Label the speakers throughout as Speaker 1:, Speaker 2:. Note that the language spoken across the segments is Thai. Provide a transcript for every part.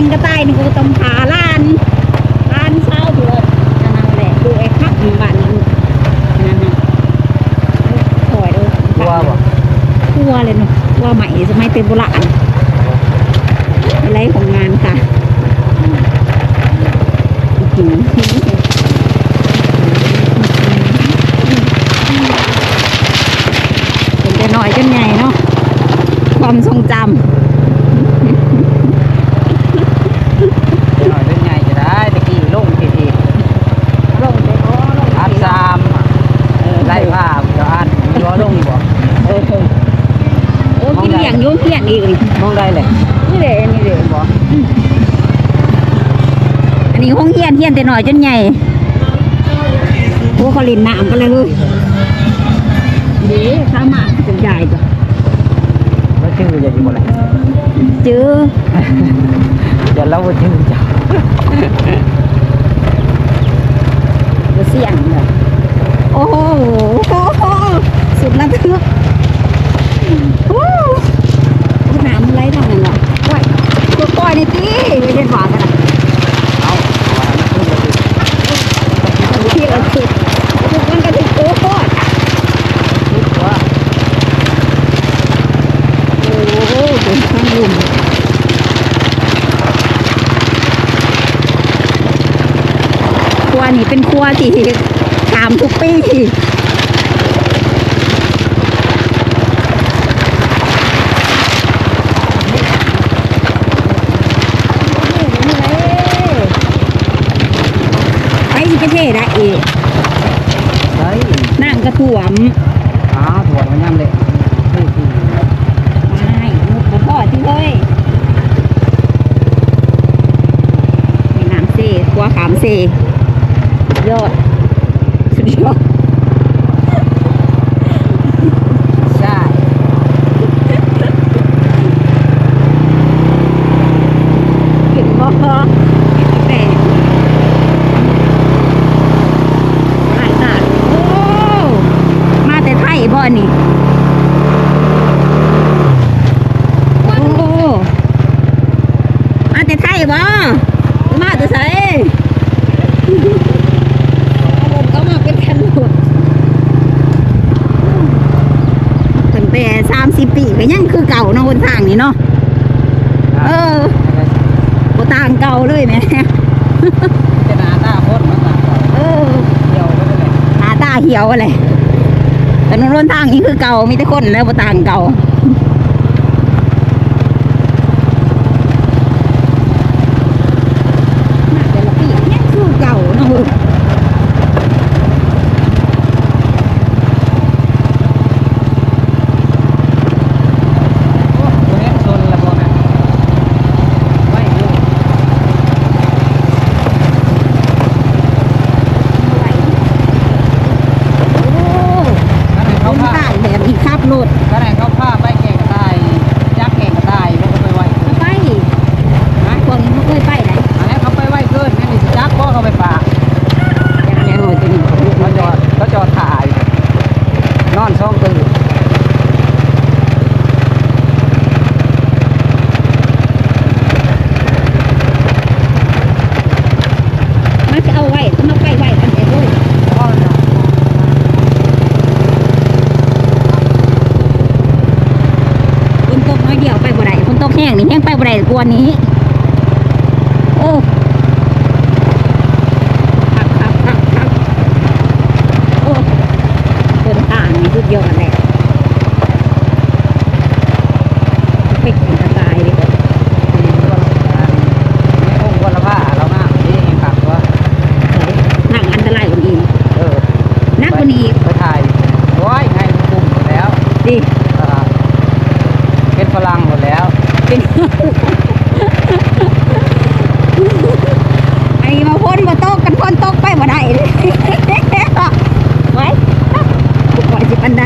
Speaker 1: งก็ะต่ายนี่กูต้องหาล้านล้านเศร้าเดือดนั่นแหละดูไอ้ขัาบ้านนี่นั่นน่ะถอยดูกลัวบ่กลั
Speaker 2: วเลยเนาะกลัว
Speaker 1: ใหม่สมัยเป็น
Speaker 2: โบราณอะไรของงานค่ะหิเป็
Speaker 1: นแต่น้อยจนใหญ่เนาะควา
Speaker 2: มทรงจำ ได้เลย
Speaker 1: นี่เลยนี่เลย
Speaker 2: บ่
Speaker 1: อันนี้ห้องเฮียนเฮียนแต่น้อยจนใหญ่โอ้เขาเล่นน้ำกันเลยเลยเดี๋ยวข้ามาจนใหญ่จ้ะ
Speaker 2: แล้วชื่อจะอยู่บ่เลย
Speaker 1: เจอ
Speaker 2: เดี๋ยวเราบ่ชื่อจ้ะ
Speaker 1: บ่เสียงเลยโอ้โหสุดระทึกโอ้ น้ำไหลทางนั้นเหรอว้ายตัวก้อยนี่ตีไม่ได้หวานกันนะ
Speaker 2: เอาว่านชื่อบ่ชื่อ
Speaker 1: ที่เราคือมันก็ถึงโอ้โห
Speaker 2: คิดว่า
Speaker 1: โอ้โหเป็นข้างลุ่มครัวนี่เป็นครัวที่ตามทุกปีสิประเทศได้อีก
Speaker 2: เฮ้ย
Speaker 1: น้ำกระถ่วม
Speaker 2: อ้าวถั่วมันย่ำเลยเฮ้ยที่
Speaker 1: ไม่มุกกระพอที่เลยมีน้ำเซ่ตัวขามเซ่สุดยอดสุดยอด
Speaker 2: ใช่
Speaker 1: เห็นบ่แต่หลายตาดโอ้ มาแต่ไทยบ่นี่ โอ้มาแต่ไทยบ่มาแต่ไสผมก็มาเป็นคันรถตั้งแต่สามสิบปีก็ยังคือเก่าเนาะคนทางนี้ เนาะเออบ่ต่างเก่าเลยแหม่
Speaker 2: จะหนาตาโคตรมันตาก่อน
Speaker 1: เออ
Speaker 2: เดียวก็ได้เลย
Speaker 1: หาตาเหี่ยวอะไรแต่นนวนทางนี้คือเก่ามีแต่คนแล้วบ่ต่างเก่าแต่ละปียังคือเก่าเนาะเว้ย
Speaker 2: โอ้โหเห็นชนละบ่นะไว้อยู่
Speaker 1: โอ้
Speaker 2: ถ้าไหน
Speaker 1: เขา
Speaker 2: เขาพา
Speaker 1: ต่างแบบนี้ขับรถ
Speaker 2: ถ้าไหนเขาพาไปเก่งกระต่ายยักษ์เก่งกระต่ายมันก็ไปไหว
Speaker 1: มาไปพวกนี้เขาเคยไปไหน
Speaker 2: อันนี้เขาไปไหวเกินงั้นนี่สิยักษ์ก็เขาไปป่า
Speaker 1: อย่างนี้โอ้ยตัวนี้
Speaker 2: เขาจอดเขาจอดถ่าย นอนช่องตื่น
Speaker 1: มันจะเอาไว้ต้องมาไปไว้กันแต่ด้วย
Speaker 2: พ่อจะ
Speaker 1: ฝนตกน้อยเดียวไปบ่ได้ฝนตกแห้งนี่แห้งไปบ่ได้ก วันนี้ โอ้คักคักคักคักโอ้เดินทางนี่สุดยอดแหละเป็ดเป็นกระต่ายเลยก็
Speaker 2: ไม่คงวันละผ้าเราหน้าดีครับว่า
Speaker 1: นั่งอันตรายกว่านี้
Speaker 2: เออ
Speaker 1: นักกว่านี้อีก
Speaker 2: ไปถ่ายโอ้ยไงกลุ่มหมดแล้ว
Speaker 1: ดิ
Speaker 2: อ่าเป็นฝรั่งหมดแล้ว
Speaker 1: เป็น ไอ้มาพ่นมาตกกันพ่นตกไปบ่ได้เลย ไว้ปล่อยสิบันได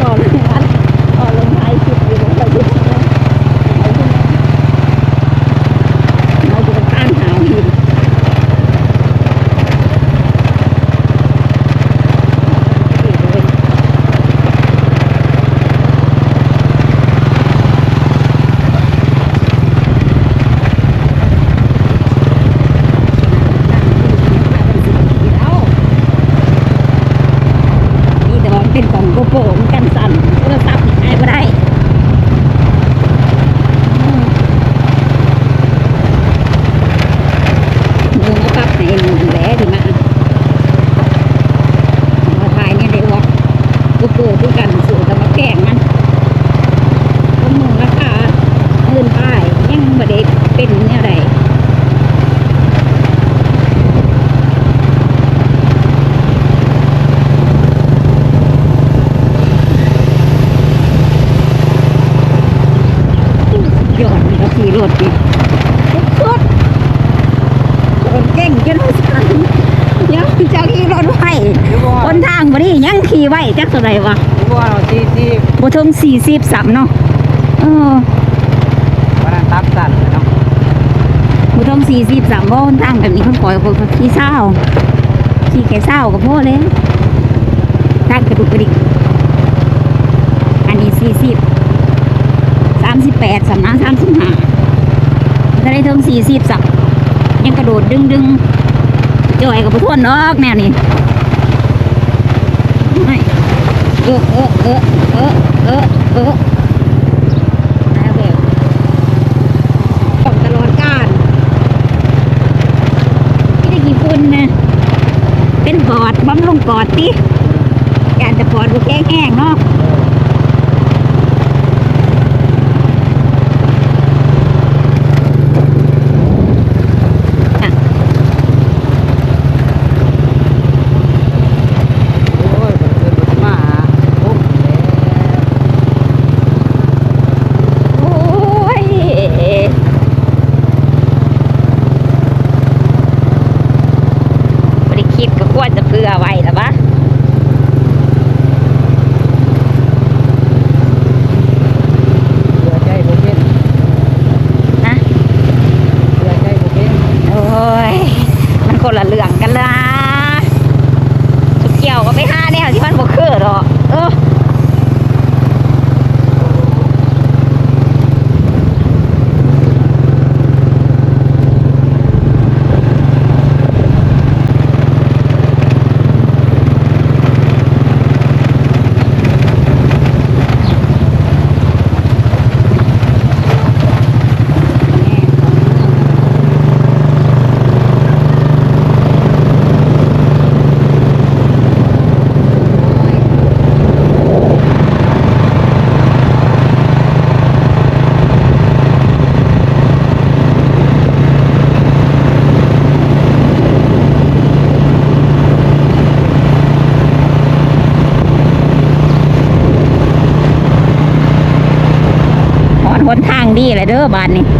Speaker 1: ต่อลงมาต่อลงท้ายคลิปอยู่ลงไปดูเราจะไปต้านหาหินนี่แต่ว่า มันเป็นกล่องโกโปรมันกันสั่นโทรศัพท์นี่ใช้บ่ได้อืมหมูมาปรับให้มันแหละดีมากมาถ่ายเนี่ยได้ว่าโกโปรคือกันสูตรแต่มาแกล้งมันก็หมูราคาเงินป้ายยังบ่ได้เป็นเนี่ยไร ยอดมันก็ขี่รถนี่สุดๆรถเก่งจนว่าสั่นยังเจะขี่รถไหว
Speaker 2: หรือว่า
Speaker 1: บนทางบ่นี่ยังขี่ไหวจักเท่าไหร่วะ
Speaker 2: หรือว่าเราที่ที่
Speaker 1: บ่ถึง40สัมเนาะเออ
Speaker 2: วันนั้นตับสั่นเนาะ
Speaker 1: บ่ถึง40สัมบ่บนทางแบบนี้เพิ่นปล่อยคนขี่เศร้าขี่แค่เศร้าก็พอแล้วทางกระดุกกระดิกอันนี้40 38สัมนะ35ถ้าได้ถึง40สัมยังกระโดดดึงดึงๆจ่อยกับทวนนอกแนวนี้ไม่เอ แอบแบบของตลอดการไม่ได้กี่คนนะ เป็นปอดบำรุงปอดติการจะปอดบุแห้งๆเนาะอะ
Speaker 2: โอ้ยมันคือรถมาโอ้ย
Speaker 1: โอ้ยบริคิดก็ควรจะเพื่อไว้แล้วปะ
Speaker 2: เหลือใจบ่เป็น
Speaker 1: นะ
Speaker 2: เหลือใจบ่เป็น
Speaker 1: โอ้ย มันคนละเรื่องกันละสุดเกี่ยวก็ไปห้าแนวที่มันบ่คือหรอกเออหอนห นทางดีเละเด้อบ้านนี้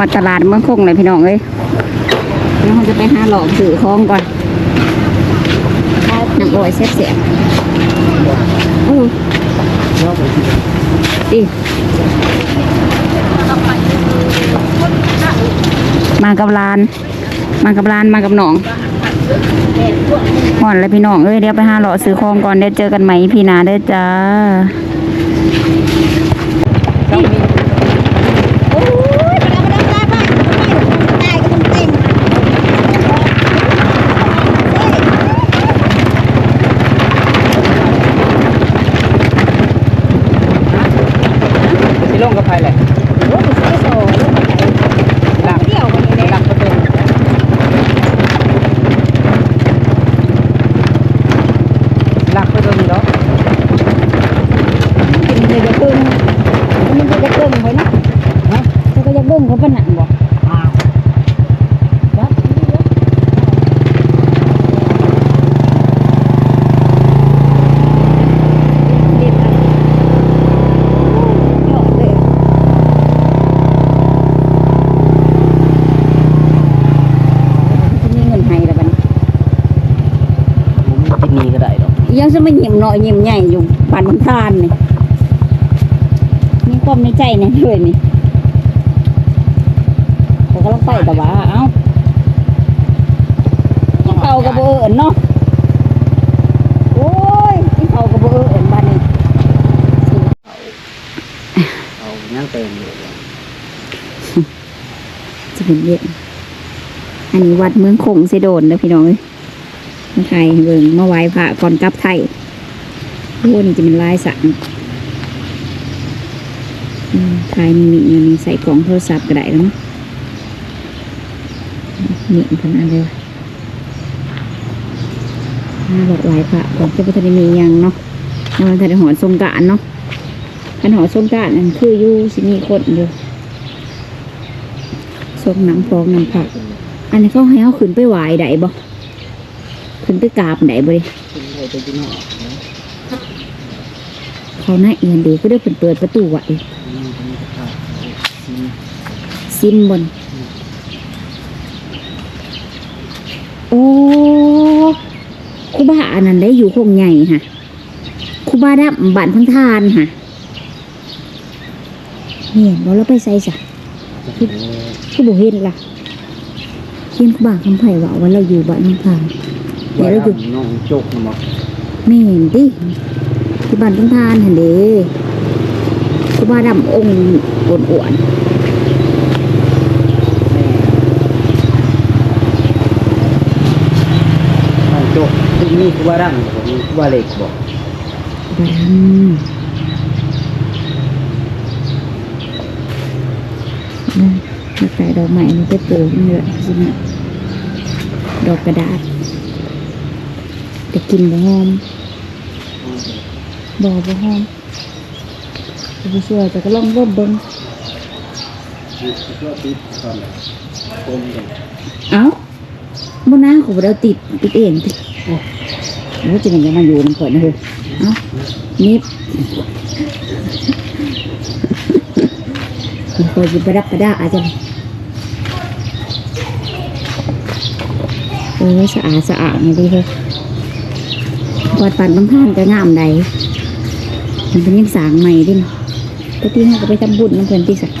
Speaker 1: อดตลาดเมืองคงเลยพี่น้องเอ้ยเดี๋ยวเราจะไปหาหลอกสื่อของก่อนน้ำลอยเสียเสียอู้ดิมากับร้าน มากับร้านมากับหนองห่อนเลยพี่น้องเอ้ยเดี๋ยวไปหาหลอซื้อของก่อนเดี๋ยวเจอกันใหม่พี่นาเด้อจ้า โอ้ยมันเอามาดังได้ป่ะตายก็ต้องเต็ม
Speaker 2: สิลงกับไผแหละ
Speaker 1: โอ้ยใส่โซ่ลูกไก่
Speaker 2: หลัก
Speaker 1: เดี่ยวกันนี่
Speaker 2: หลั
Speaker 1: แหละ
Speaker 2: กประตูหลักประตูนี่เนาะ
Speaker 1: กินเลยจะเบิ่งมันจะจะเบิ่งไว้นะฮะจะก็จะเบิ่งเขาเป็นหนังบ่อ้าววัดนี่เด้อเด็ดอะโอ้ยอดเลยจะมีเงินให้แล้วบัดนี้
Speaker 2: ผมกินนี่ก็ได้ดอก
Speaker 1: ยังจะไม่หยิมหน่อยหยิมใหญ่อยู่ปานบางทานนี่มีความในใจเนี่ยเลยนี่เขาก็ต้องไปแต่ว่าเอ้าที่เขากับเบอร์เนาะโอ้ยที่เขากับเบอร์บ้านนี้
Speaker 2: เอาย่างเติมอยู่
Speaker 1: จะเป็นเย็นอันนี้วัดเมืองคงเสโดนนะพี่น้องเอ้ย มาไทยเบิ่งมาไหว้พระก่อนกลับไทยโอ้นี่จะเป็นลายสักอืมไทยนี่มีเงินใส่กล่องโทรศัพท์ก็ได้แล้วมั้งนี่ขนาดเลยวะน่าบอกไหว้พระก่อนจะพุทธมียังเนาะยังมันจะหอดทรงการเนาะขันหอทรงการนั่นคืออยู่สิมีคนอยู่ทรงน้ำฟองน้ำผักอันนี้เขาให้เขาขึ้นไปไหวได้บ่ ขึ้นไปกราบได้บ่ดิ
Speaker 2: กินไป
Speaker 1: เขาหน้าเอียนดีก็ได้เปิดเปิดประตูไว้
Speaker 2: นี่เป็นข้าวซิ
Speaker 1: มบน โอ้ครูบาอันนั้นได้อยู่คงใหญ่ค่ะครูบาดับบ้านพังทานค่ะเนี่ยเราเราไปใส่สะคือบ่เห็นล่ะเห็นครูบาคำไผ่ว่าว่าเราอยู่บ้านพังทาน เดี๋ยวเราอยู่
Speaker 2: น้องจกนะบอก
Speaker 1: ไม่เห็นดิที่บ้านพังทานเห็นเด้ครูบาดำองค์อ้วน
Speaker 2: แม่น้องจกที่นี่คือว่าดังผมคือว่าเหล็กบอก
Speaker 1: ๆครูบาดำอืมมาใส่ดอกไม้นี่ไปปลูกนี่แหละสินะดอกกระดาษ จะกินบ่หอมบ่บ่หอมจะไปช่วยจะก็ลองรบเบิ้ง
Speaker 2: ก็ติดก่อนคมกัน
Speaker 1: เอ้าบ่นะเขาบ่ได้เอาติดติดเองติดโอ้โหจะมันจะมาอยู่น้ำข่อยนะเฮ้ยเอ้านิบมันเคยจะไปรับประดาอาจจะโอ้ยสะอาดสะอาดนี่ดีเลย วัดปันบางท่านก็งามใดมันเป็นยังสางใหม่ดิปกติเราก็ไปทำบุญน้ำเพลินที่สัก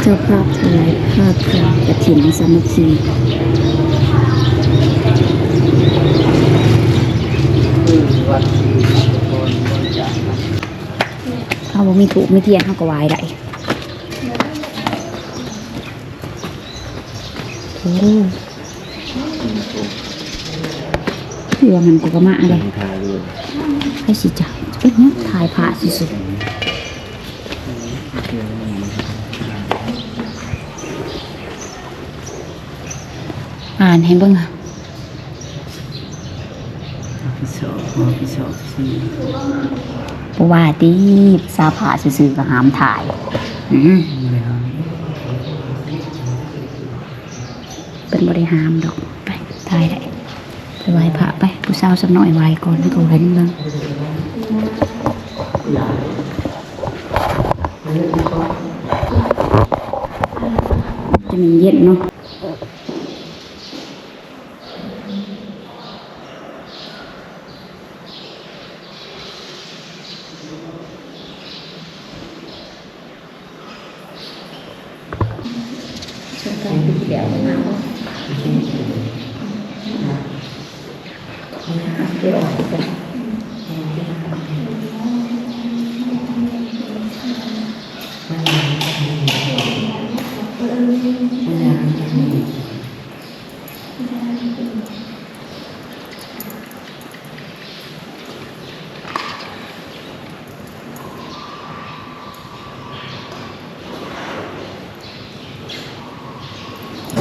Speaker 1: เจ้าภาพถวายภาพกระถิ่นสามัคคี
Speaker 2: เอาคนะ
Speaker 1: เขาบอกมีถูกไมีเทียนเขาก็ไหวได้ โอ้เรือมันกูก็มาอะไร
Speaker 2: ทายด้วย
Speaker 1: ให้สิจ้ะเป็นเนี้ยถ่ายผ่าสุดๆอ่านให้บิ่งอะ
Speaker 2: พิโซพิโซซี
Speaker 1: เพราะว่าตีสาผ่าซื่อๆก็หามถ่าย อืม
Speaker 2: เป็
Speaker 1: นบริหามดอกไปตายได้ไปไหว้พระไปผู้สาวสักหน่อยไหว้ก่อนตัวเห็นบ้างจะมีเย็นเนาะ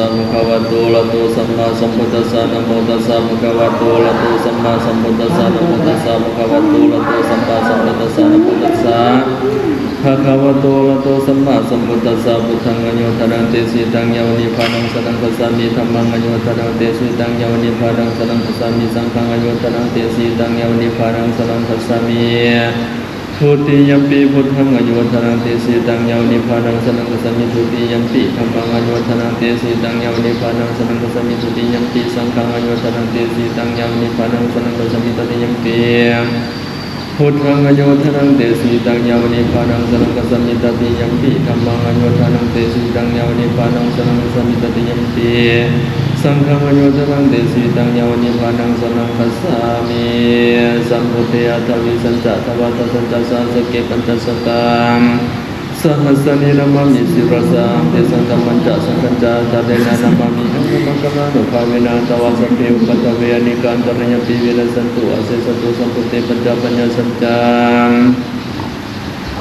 Speaker 3: สัมภวะโตละโตสัมมาสัมพุทธัสสะนะโมตัสสะภะคะวะโตละโตสัมมาสัมพุทธัสสะนะโมตัสสะภะคะวะโตละโตสัมมาสัมพุทธัสสะนะโมตัสสะภะคะวะโตละโตสัมมาสัมพุทธัสสะพุทธังอโยธนังเตสิตังยาวนิพานังสนังคัสสามิธัมมังอโยธนังเตสิตังยาวนิพานังสนังคัสสามิสังฆังอโยธนังเตสิตังยาวนิพพานังสนังคัสสามิ ทุติยมปีพุทธังอายุวัฒนังเตสีตังยาวนิพพานังสนังกสมิทุติยมปีธรรมังอายุวัฒนังเตสีตังยาวนิพพานังสนังกสมิทุติยมปีสังฆังอายุวัฒนังเตสีตังยาวนิพพานังสนังกสมิตติยมปีพุทธังอายุวัฒนังเตสีตังยาวนิพพานังสนังกสมิตติยมปีธรรมังอายุวัฒนังเตสีตังยาวนิพพานังสนังกสมิตติยมปี สังฆังอายุวังเตสีตังยาวนิพานังสนังคัสสามิสัมพุทธยาทวิสัญจทวัตสัญจสาสเกปัญจสตังสหัสนินามามิสิรสามเทสังกัมมัญจะสังกัญจาตาเดนะนามามิหังมังกมานุภาเวนะตวาสพเพอุปตเวนิการตระยปิเวรสันตุอาเสสตุสัมพุเตปัญจปัญญสัญจัง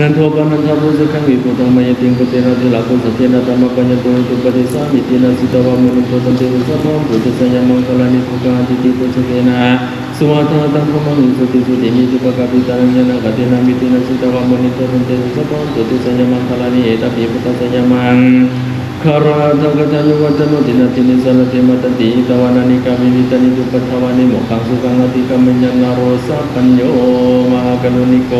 Speaker 3: นันททปนันทบุสขังวิปุตตงมายติงปตินาทิลาคุสัทยนาธรรมปัญญโตอิตุปติสามิตินาสิตาวามุนุปตันเตวิสัพพปุตสัยมังคลานิสุขังติติปุสเกนะสุวัตตังพมังสุติสุติมิตุปะกาปิตัญยานาคตินามิตินาสิตาวามุนิตันเตวิสัพพปุตสัยมังคลานิเอตัปิปุตสัยมังคาราตังกตันยุวัตโนตินาตินิสันติมาตติตวานานิกามินิตานิจุปทวานิโมขังสุขังอติกามิญญาณโรสะปัญโยมหากรุณิโก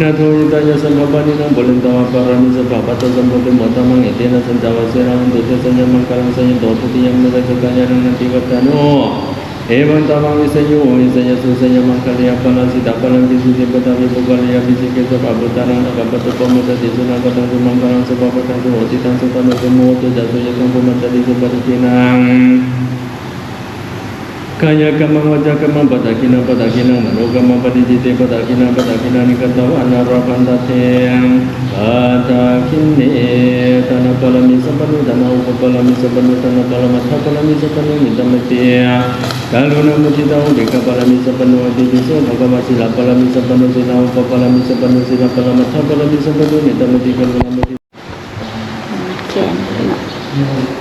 Speaker 3: જ્ઞાતોળતાય સંભાપાનીનો બલંતાવા પરાની સભાપાત સંભોતે મતામાં એતેના સંતાવાસેરામ દોતે સંયમં કરમ સંય દોતતિ યમ નદકકાયન નતિવર્તનો એવં તમામ વિષયો વિષય સુસંયમં કરે અપના સિદ્ધાપલં વિષય બતાવે ભોગલે અભિષેક સભાપતાના બાબત ઉપમત દેશના કટન સુમંગળં સભાપતન હોતિતં સુતન સુમોત જતો યકં ભમત દિસ પરિતિના kaya kama waja kama pada kina pada kina naro kama pada jite pada kina pada kina nikatau anaro pandate pada kini tanah palami sabanu dama upa palami sabanu tanah palama tha palami sabanu nitamati kaluna mujita udeka palami sabanu adijiso bhagava sila palami sabanu sila upa palami sabanu sila palama tha palami sabanu nitamati kaluna
Speaker 1: mujita
Speaker 3: Okay.